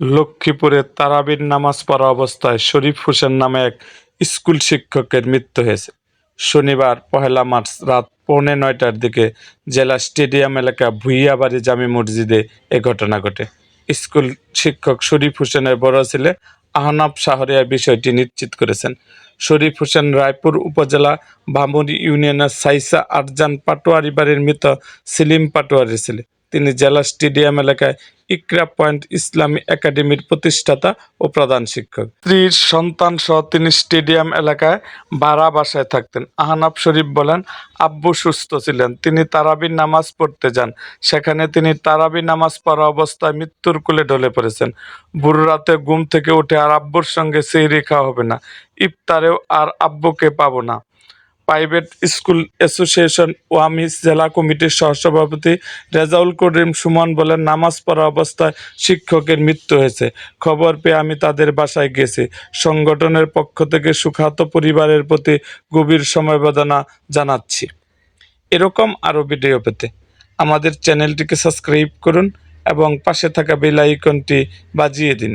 লক্ষ্মীপুরে তারাবির নামাজ পড়া অবস্থায় শরীফ হোসেন নামে এক স্কুল শিক্ষকের মৃত্যু হয়েছে। শনিবার পহেলা মার্চ রাত পৌনে নয়টার দিকে জেলা স্টেডিয়াম এলাকা ভুইয়াবাড়ি জামি মসজিদে এ ঘটনা ঘটে। স্কুল শিক্ষক শরীফ হোসেনের বড় ছেলে আহনাব শাহরিয়া বিষয়টি নিশ্চিত করেছেন। শরীফ হোসেন রায়পুর উপজেলা ভামুরি ইউনিয়নের সাইসা আরজান পাটোয়ারি বাড়ির মৃত সেলিম পাটোয়ারি ছেলে। তিনি জেলা স্টেডিয়াম এলাকায় ইকরা পয়েন্ট ইসলামী একাডেমির প্রতিষ্ঠাতা ও প্রধান শিক্ষক। স্ত্রীর সন্তান সহ তিনি স্টেডিয়াম এলাকায় ভাড়া বাসায় থাকতেন। আহনাব শরীফ বলেন, আব্বু সুস্থ ছিলেন। তিনি তারাবির নামাজ পড়তে যান। সেখানে তিনি তারাবি নামাজ পড়া অবস্থায় মৃত্যুর কোলে ঢলে পড়েছেন। বুড়ো রাতে ঘুম থেকে উঠে আর আব্বুর সঙ্গে সেই রেখা হবে না। ইফতারেও আর আব্বুকে পাবো না। প্রাইভেট স্কুল অ্যাসোসিয়েশন ওয়ামিস জেলা কমিটির সহসভাপতি রেজাউল করিম সুমন বলেন, নামাজ পড়া অবস্থায় শিক্ষকের মৃত্যু হয়েছে। খবর পেয়ে আমি তাদের বাসায় গেছি। সংগঠনের পক্ষ থেকে সুখাহত পরিবারের প্রতি গভীর সমবেদনা জানাচ্ছি। এরকম আরও ভিডিও পেতে আমাদের চ্যানেলটিকে সাবস্ক্রাইব করুন এবং পাশে থাকা বেল আইকনটি বাজিয়ে দিন।